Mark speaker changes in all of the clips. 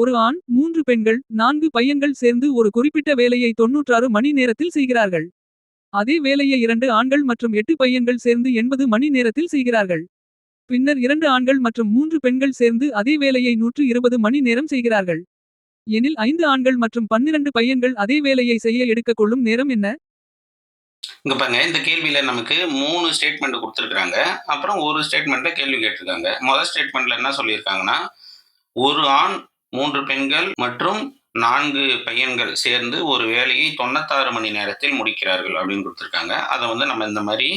Speaker 1: ஒரு ஆண் மூன்று பெண்கள் நான்கு பையன்கள் சேர்ந்து ஒரு குறிப்பிட்ட வேலையை தொன்னூற்றாறு மணி நேரத்தில் செய்கிறார்கள். அதே வேலையை இரண்டு ஆண்கள் மற்றும் எட்டு பையன்கள் சேர்ந்து எண்பது மணி நேரத்தில் செய்கிறார்கள். பின்னர் இரண்டு ஆண்கள் மற்றும் மூன்று பெண்கள் சேர்ந்து அதே வேலையை நூற்று இருபது மணி நேரம் செய்கிறார்கள். எனில் ஐந்து ஆண்கள் மற்றும் பன்னிரண்டு பையன்கள் அதே வேலையை செய்ய எடுக்க கொள்ளும் நேரம் என்ன.
Speaker 2: இங்க பாருங்க இந்த கேள்வியில நமக்கு மூணு ஸ்டேட்மெண்ட் கொடுத்துருக்காங்க அப்புறம் ஒரு ஸ்டேட்மெண்ட்ல கேள்வி கேட்டிருக்காங்க முதல் ஸ்டேட்மெண்ட்ல என்ன சொல்லியிருக்காங்கன்னா ஒரு ஆண் மூன்று பெண்கள் மற்றும் நான்கு பையன்கள் சேர்ந்து ஒரு வேலையை தொண்ணூத்தாறு மணி நேரத்தில் முடிக்கிறார்கள் அப்படின்னு கொடுத்துருக்காங்க. அதை வந்து நம்ம இந்த மாதிரி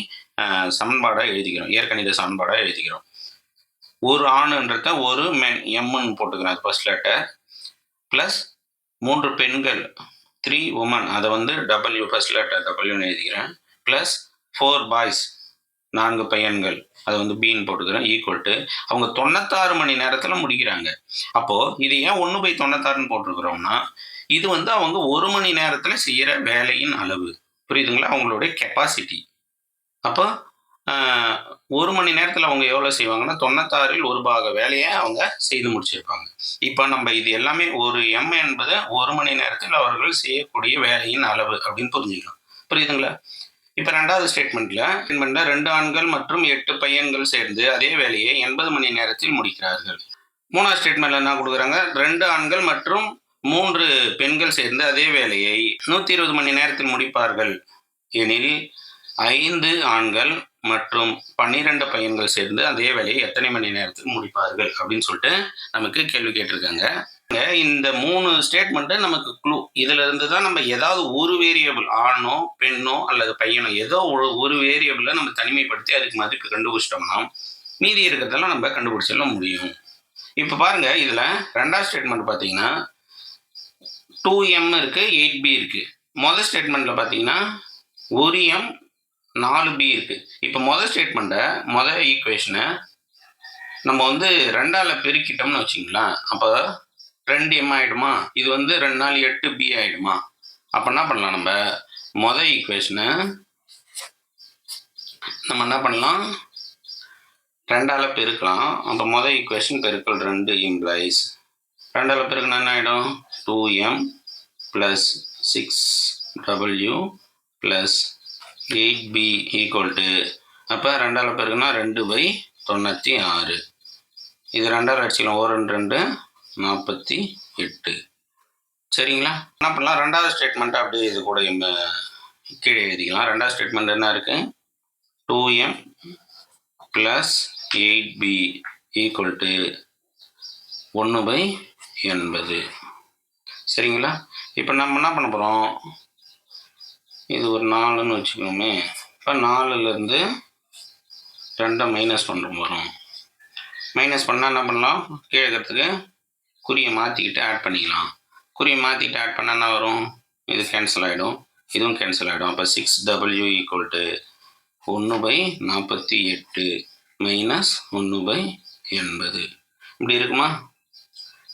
Speaker 2: சமன்பாடாக எழுதிக்கிறோம். இயற்கணித சமன்பாடாக எழுதிக்கிறோம். ஒரு ஆணுன்றத ஒரு மென் எம்னு போட்டுக்கிறேன் ஃபர்ஸ்ட் லெட்டர் ப்ளஸ் மூன்று பெண்கள் த்ரீ உமன் அதை வந்து டபிள்யூ ஃபர்ஸ்ட் லெட்டர் டபிள்யூன்னு எழுதிக்கிறேன். ப்ளஸ் ஃபோர் பாய்ஸ் நான்கு பையன்கள். அது வந்து பீன் போட்டுக்கிறேன் ஈக்குவல் டு அவங்க தொண்ணூத்தாறு மணி நேரத்தில் முடிக்கிறாங்க. அப்போ இது ஏன் ஒன்று பை தொண்ணூத்தாறுன்னு போட்டிருக்கிறோம்னா இது வந்து அவங்க ஒரு மணி நேரத்தில் செய்கிற வேலையின் அளவு. புரியுதுங்களா? அவங்களுடைய கெப்பாசிட்டி அப்போ ஆஹ், ஒரு மணி நேரத்தில் அவங்க எவ்வளோ செய்வாங்கன்னா தொண்ணூத்தாறில் ஒரு பாக வேலையை அவங்க செய்து முடிச்சிருப்பாங்க. இப்போ நம்ம இது எல்லாமே ஒரு எம் என்பது ஒரு மணி நேரத்தில் அவர்கள் செய்யக்கூடிய வேலையின் அளவு அப்படின்னு புரிஞ்சுக்கலாம். புரியுதுங்களா? இப்போ ரெண்டாவது ஸ்டேட்மெண்ட்ல ஸ்டேட்மெண்ட்ல ரெண்டு ஆண்கள் மற்றும் எட்டு பையன்கள் சேர்ந்து அதே வேலையை எண்பது மணி நேரத்தில் முடிக்கிறார்கள். மூணாவது ஸ்டேட்மெண்ட்ல என்ன கொடுக்குறாங்க? ரெண்டு ஆண்கள் மற்றும் மூன்று பெண்கள் சேர்ந்து அதே வேலையை நூற்றி இருபது மணி நேரத்தில் முடிப்பார்கள். எனில் ஐந்து ஆண்கள் மற்றும் பன்னிரெண்டு பையன்கள் சேர்ந்து அதே வேலையை எத்தனை மணி நேரத்தில் முடிப்பார்கள் அப்படின்னு சொல்லிட்டு நமக்கு கேள்வி கேட்டிருக்காங்க. இந்த மூணு ஸ்டேட்மெண்ட்டு நமக்கு க்ளூ இதுல இருந்து தான் நம்ம ஏதாவது ஒரு வேரியபிள் ஆணோ பெண்ணோ அல்லது பையனோ ஏதோ ஒரு ஒரு வேரியபிளை நம்ம தனிமைப்படுத்தி அதுக்கு மதிப்பு கண்டுபிடிச்சிட்டோம்னா மீதி இருக்கிறதெல்லாம் நம்ம கண்டுபிடிச்சிட முடியும். இப்போ பாருங்க இதுல ரெண்டாவது ஸ்டேட்மெண்ட் பார்த்தீங்கன்னா டூ எம் இருக்கு எயிட் பி இருக்கு. முதல் ஸ்டேட்மெண்ட்ல பார்த்தீங்கன்னா ஒரு எம் நாலு பி இருக்கு. இப்போ முதல் ஸ்டேட்மெண்ட்டை முதல் ஈக்குவேஷனை நம்ம வந்து ரெண்டால பெருக்கிட்டோம்னு வச்சுங்களேன் அப்போ ரெண்டு எம் ஆயிடுமா? இது வந்து ரெண்டு நாள் எட்டு பி ஆகிடுமா அப்போ என்ன பண்ணலாம் நம்ம? மொதல் ஈக்குவேஷனை நம்ம என்ன பண்ணலாம்? ரெண்டால் பெருக்கலாம். அப்போ மொதல் ஈக்குவேஷன் பெருக்கல் ரெண்டு இம்ப்ளைஸ் ரெண்டால் பெருக்கினா என்ன ஆகிடும் two M plus six W plus eight B equal to அப்போ ரெண்டால் பெருக்குனா ரெண்டு பை தொண்ணூற்றி ஆறு. இது ரெண்டாவது அடிச்சிக்கலாம். ஒரு ரெண்டு ரெண்டு. நாற்பத்தி எட்டு. சரிங்களா? என்ன பண்ணலாம்? ரெண்டாவது ஸ்டேட்மெண்ட்டை அப்படியே இது கூட இங்க கீழே எழுதிக்கலாம். ரெண்டாவது ஸ்டேட்மெண்ட் என்ன இருக்கு? Two M plus eight B equal to ஒன்று பை எண்பது. சரிங்களா? இப்போ நம்ம என்ன பண்ண போகிறோம் இது ஒரு நாலுன்னு வச்சுக்கோமே. இப்போ நாலுலேருந்து ரெண்டை மைனஸ் பண்ணுற போகிறோம் மைனஸ் பண்ணால் என்ன பண்ணலாம்? கீழே இருக்கிறதுக்கு குறியை மாற்றிக்கிட்டு ஆட் பண்ணிக்கலாம். குறியை மாற்றிக்கிட்டு ஆட் பண்ணால் என்ன வரும்? இது கேன்சல் ஆகிடும் இதுவும் கேன்சல் ஆகிடும் அப்போ சிக்ஸ் டபிள்யூ ஈக்குவல் டு ஒன்று பை நாற்பத்தி எட்டு மைனஸ் ஒன்று பை எண்பது. இப்படி இருக்குமா?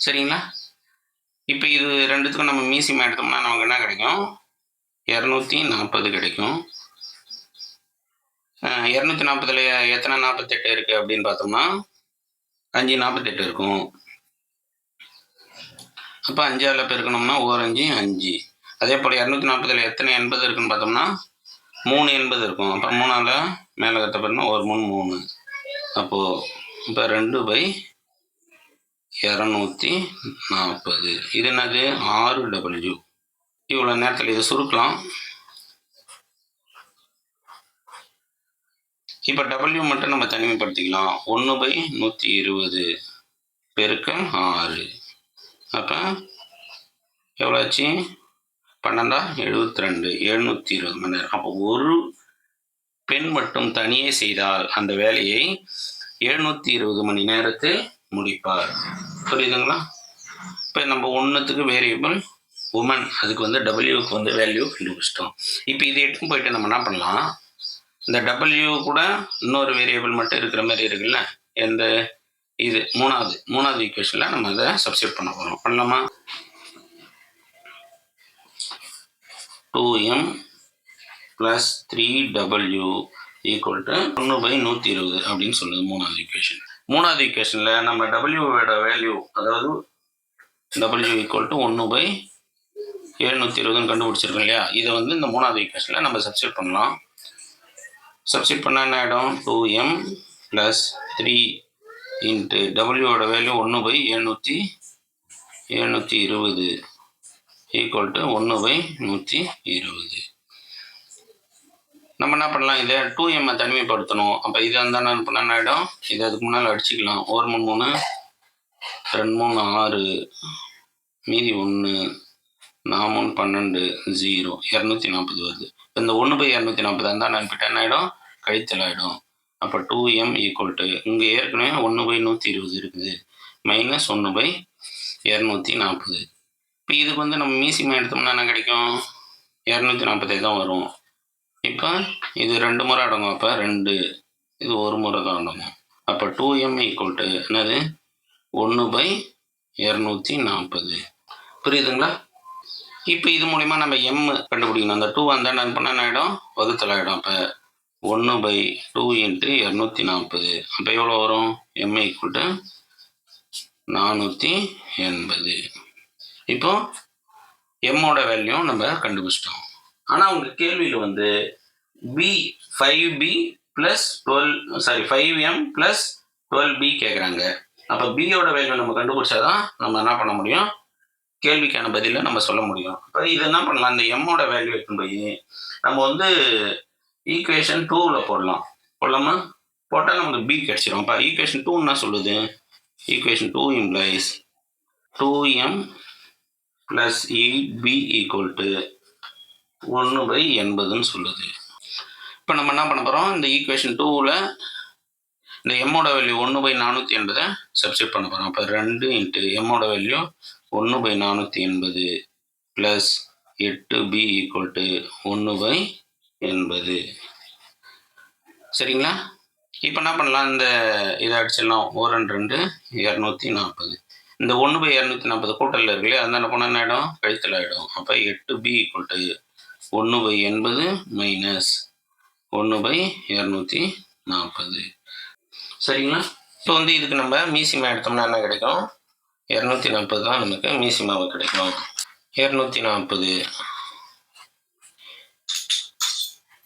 Speaker 2: சரிங்களா? இப்போ இது ரெண்டுத்துக்கும் நம்ம மீசியம் எடுத்தோம்னா நமக்கு என்ன கிடைக்கும்? இரநூத்தி நாற்பது கிடைக்கும். இரநூத்தி நாற்பதுல எத்தனை நாற்பத்தெட்டு இருக்குது அப்படின்னு பார்த்தோம்னா அஞ்சு நாற்பத்தெட்டு இருக்கும். அப்போ அஞ்சாவில் பெருக்கணும்னா ஓர் அஞ்சு. அஞ்சு அதே போல் இரநூத்தி நாற்பதில் எத்தனை எண்பது இருக்குன்னு பார்த்தோம்னா மூணு எண்பது இருக்கும். அப்போ மூணால் மேலே கட்ட பெருனா ஒரு மூணு மூணு. அப்போது இப்போ ரெண்டு பை இரநூத்தி நாற்பது. இது என்னது? ஆறு டபிள்யூ இவ்வளோ நேரத்தில் இதை சுருக்கலாம். இப்போ டபிள்யூ மட்டும் நம்ம தனிமைப்படுத்திக்கலாம். ஒன்று பை நூற்றி இருபது. பெருக்கம் ஆறு. அப்போ எவ்வளோ ஆச்சு? பன்னெண்டா? எழுபத்தி ரெண்டு எழுநூற்றி இருபது மணி நேரம். அப்போ ஒரு பெண் மட்டும் தனியே செய்தால் அந்த வேலையை எழுநூற்றி இருபது மணி நேரத்தில் முடிப்பார். புரியுதுங்களா? இப்போ நம்ம ஒன்றுத்துக்கு வேரியபிள் உமன் அதுக்கு வந்து டபிள்யூக்கு வந்து வேல்யூ கண்டுபிடிச்சிட்டோம். இப்போ இதை எட்டும் போயிட்டு நம்ம என்ன பண்ணலாம்? இந்த டபிள்யூ கூட இன்னொரு வேரியபிள் மட்டும் இருக்கிற மாதிரி இருக்குல்ல? எந்த இது மூணாவது மூணாவது ஈக்குவேஷனில் நம்ம அதை சப்ஸ்டியூட் பண்ண போகிறோம் பண்ணலாமா? Two M plus three W equal to ஒன்று பை நூற்றி இருபது அப்படின்னு சொல்லுது மூணாவது ஈக்குவேஷன் மூணாவது ஈக்குவேஷனில் நம்ம டபிள்யூவோட வேல்யூ அதாவது டபிள்யூ ஈக்குவல் டு ஒன்று பை எழுநூற்றி இருபதுன்னு கண்டுபிடிச்சிருக்கோம் இல்லையா? இதை வந்து இந்த மூணாவது ஈக்குவேஷனில் நம்ம சப்ஸ்டியூட் பண்ணலாம். சப்ஸ்டியூட் பண்ணால் என்ன ஆகிடும் two M plus three into டபிள்யூவோட value ஒன்று பை எழுநூற்றி எழுநூற்றி இருபது ஈக்குவல் டு ஒன்று பை நூற்றி இருபது. நம்ம என்ன பண்ணலாம்? இதை டூ எம்ஐ தனிமைப்படுத்தணும். அப்போ இதை இருந்தால் என்ன பண்ண ஆகிடும் இதை அதுக்கு முன்னால் அடிச்சுக்கலாம். ஒரு மூணு மூணு ரெண்டு மூணு ஆறு மீதி ஒன்று நான் மூணு பன்னெண்டு ஜீரோ இரநூத்தி நாற்பது வருது. இந்த ஒன்று பை இரநூத்தி நாற்பது இருந்தால் நான் என்ன ஆகிடும் கழித்தல் ஆகிடும் அப்போ டூ எம் ஈக்குவல் டு இங்கே ஏற்கனவே ஒன்று பை நூற்றி இருபது இருக்குது. மைனஸ் ஒன்று பை இரநூத்தி நாற்பது. இப்போ இதுக்கு வந்து நம்ம மீசிமா எடுத்தோம்னா என்ன கிடைக்கும்? இரநூத்தி நாற்பது தான் வரும். இப்போ இது ரெண்டு முறை அடங்கும். அப்போ ரெண்டு. இது ஒரு முறை தான் அடங்கும். அப்போ டூ எம் ஈக்குவல் டு என்னது? ஒன்று பை இரநூத்தி நாற்பது. புரியுதுங்களா? இப்போ இது மூலிமா நம்ம எம் கண்டுபிடிக்கணும். அந்த டூ வந்தால் என்ன பண்ண என்ன ஆகிடும் வகுத்தல் ஆகிடும் அப்போ ஒன்று பை டூ இன்ட்டு இரநூத்தி நாற்பது. அப்போ எவ்வளோ வரும்? எம்ஐ கூட நானூற்றி எண்பது. இப்போ எம்மோட வேல்யூ நம்ம கண்டுபிடிச்சிட்டோம். ஆனால் உங்கள் கேள்வியில் வந்து B five B plus twelve sorry five M plus twelve B கேட்குறாங்க அப்போ பியோட வேல்யூ நம்ம கண்டுபிடிச்சாதான் நம்ம என்ன பண்ண முடியும்? கேள்விக்கான பதிலை நம்ம சொல்ல முடியும். இப்போ இது என்ன பண்ணலாம்? இந்த எம்மோட வேல்யூ எடுத்துன்னு போய் நம்ம வந்து ஈக்குவேஷன் டூவில் போடலாம். போடலாமா? போட்டால் நமக்கு பி கிடச்சிரும். அப்போ ஈக்குவேஷன் டூ என்ன சொல்லுது? Equation two implies two M plus eight B equal to ஒன்று பை எண்பதுன்னு சொல்லுது. இப்போ நம்ம என்ன பண்ண போகிறோம் இந்த ஈக்குவேஷன் டூவில் இந்த எம்மோட வேல்யூ ஒன்று பை நானூற்றி எண்பதை சப்ஸ்டியூட் பண்ண போகிறோம் அப்போ ரெண்டு இன்ட்டு எம்மோட வேல்யூ ஒன்று பை நானூற்றி எண்பது ப்ளஸ் எட்டு பி ஈக்குவல் டு ஒன்று பை எண்பது சரிங்களா? இப்போ என்ன பண்ணலாம்? இந்த இதை அடிச்சிடலாம். ஒரு ரெண்டு ரெண்டு இரநூத்தி நாற்பது இந்த ஒன்று பை இரநூத்தி நாற்பது கூட்டலில் இருக்கு இல்லையா? அந்த போனால் என்ன ஆகிடும் கழித்தல் ஆகிடும் அப்போ எட்டு பி ஈக்குவல் டு ஒன்று பை எண்பது மைனஸ் ஒன்று பை இரநூத்தி நாற்பது சரிங்களா? இப்போ வந்து இதுக்கு நம்ம மீசிமா எடுத்தோம்னா என்ன கிடைக்கும்? இரநூத்தி நாற்பது தான் நமக்கு மீசிமாவை கிடைக்கும். இரநூத்தி நாற்பது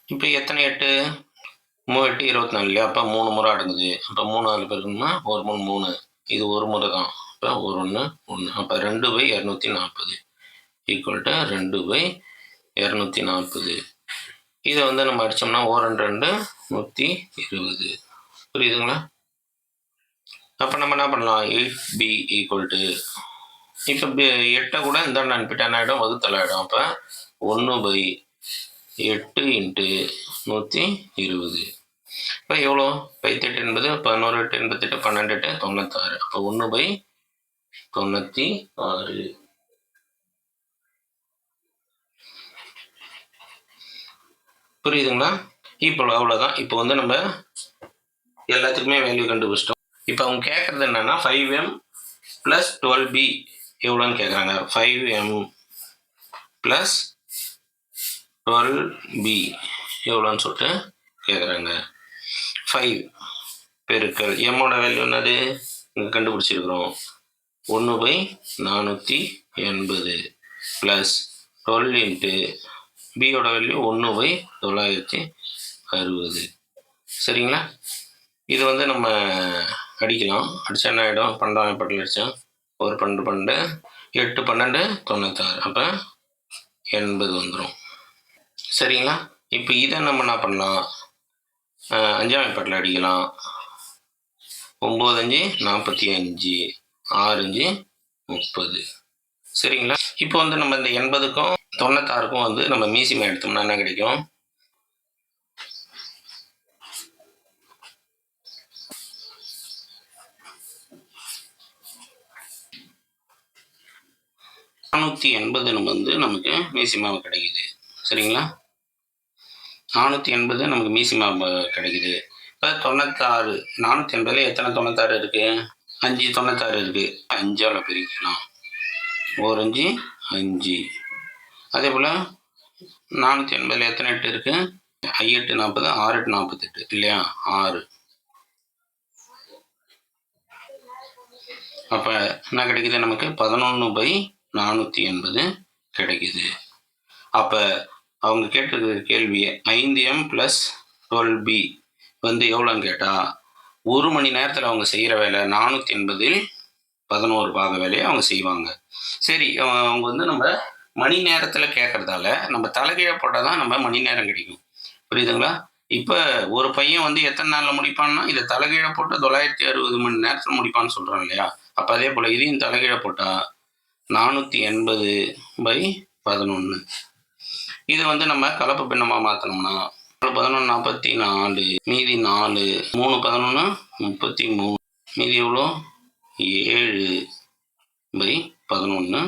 Speaker 2: இப்போ எத்தனை எட்டு? மூணு எட்டு இருபத்தி நாலு இல்லையா? அப்போ மூணு முறை அடங்குது. அப்போ மூணு நாலு பேருக்குன்னா ஒரு மூணு மூணு. இது ஒரு முறை தான். அப்போ ஒரு ஒன்று ஒன்று அப்போ ரெண்டு பை இரநூத்தி நாற்பது. ஈக்குவல் டு ரெண்டு பை இரநூத்தி நாற்பது. இதை வந்து நம்ம அடித்தோம்னா ஓ ரெண்டு ரெண்டு நூற்றி இருபது. புரியுதுங்களா? அப்போ நம்ம என்ன பண்ணலாம்? எயிட் பி ஈக்குவல் டு இப்போ பி எட்டை கூட இந்த அனுப்பிட்டு என்ன ஆகிடும் அப்போ ஒன்று பை எட்டு இன்ட்டு நூற்றி இருபது. இப்போ எவ்வளோ? பைத்தெட்டு என்பது பதினோரு எட்டு எண்பத்தெட்டு பன்னெண்டு எட்டு தொண்ணூத்தாறு. அப்போ ஒன்று பை தொண்ணூற்றி ஆறு. புரியுதுங்களா? இப்போ அவ்வளோதான் இப்போ வந்து நம்ம எல்லாத்துக்குமே வேல்யூ கண்டுபிடிச்சிட்டோம். இப்போ அவங்க கேட்குறது என்னன்னா five M plus twelve B எவ்வளோன்னு கேட்குறாங்க five M plus twelve B. எவ்வளோன்னு சொல்லிட்டு கேட்குறாங்க ஃபைவ் பெருக்கள் எம்மோட வேல்யூ என்னது? இங்கே கண்டுபிடிச்சிருக்கிறோம். ஒன்று பை நானூற்றி எண்பது ப்ளஸ் டுவெல் இன்ட்டு பியோட வேல்யூ ஒன்று பை தொள்ளாயிரத்தி அறுபது. சரிங்களா? இது வந்து நம்ம அடிக்கலாம். அடித்தா என்ன ஆகிடும் பன்னெண்டாம் பட்டில் அடித்தோம் ஒரு பன்னெண்டு பன்னெண்டு எட்டு பன்னெண்டு தொண்ணூத்தாறு. அப்போ எண்பது வந்துடும் சரிங்களா? இப்போ இதை நம்ம என்ன பண்ணலாம்? அஞ்சாம் பாட்டில் அடிக்கலாம். ஒம்பது அஞ்சு நாற்பத்தி அஞ்சு ஆறு அஞ்சு முப்பது. சரிங்களா? இப்போ வந்து நம்ம இந்த எண்பதுக்கும் தொண்ணூத்தாறுக்கும் வந்து நம்ம மியூசியம் எடுத்தோம்னா என்ன கிடைக்கும்? நானூற்றி எண்பது வந்து நமக்கு மியூசியமாக கிடைக்குது. சரிங்களா? நானூற்றி எண்பது நமக்கு மீசிமா கிடைக்குது. இப்போ தொண்ணூத்தாறு நானூற்றி எண்பதில் எத்தனை தொண்ணூத்தாறு இருக்குது அஞ்சு தொண்ணூத்தாறு இருக்குது அஞ்சால் பிரிக்கலாம் ஒரு அஞ்சு அஞ்சு. அதே போல் நானூற்றி எண்பதில் எத்தனை எட்டு இருக்குது ஐ எட்டு நாற்பது ஆறு எட்டு நாற்பத்தெட்டு இல்லையா? ஆறு. அப்போ என்ன கிடைக்குது நமக்கு? பதினொன்று பை நானூற்றி எண்பது கிடைக்குது. அப்போ அவங்க கேட்டது கேள்வியை ஐந்து எம் ப்ளஸ் டுவெல் பி வந்து எவ்வளோன்னு கேட்டால் ஒரு மணி நேரத்தில் அவங்க செய்கிற வேலை நானூற்றி எண்பதில் பதினோரு பாக வேலையை அவங்க செய்வாங்க. சரி அவங்க அவங்க வந்து நம்ம மணி நேரத்தில் கேட்குறதால நம்ம தலைகீழே போட்டால் தான் நம்ம மணி நேரம் கிடைக்கும். புரியுதுங்களா? இப்போ ஒரு பையன் வந்து எத்தனை நாளில் முடிப்பான்னா இதை தலைகீழே போட்டு தொள்ளாயிரத்தி அறுபது மணி நேரத்தில் முடிப்பான்னு சொல்கிறோம் இல்லையா? அப்போ அதே போல் இதையும் தலைகீழே போட்டால் நானூற்றி எண்பது பை பதினொன்று இது வந்து நம்ம கலப்பு பின்னமாக மாற்றினோம்னா பதினொன்று நாற்பத்தி நாலு மீதி நாலு மூணு பதினொன்று முப்பத்தி மூணு மீதி எவ்வளோ? ஏழு பை பதினொன்று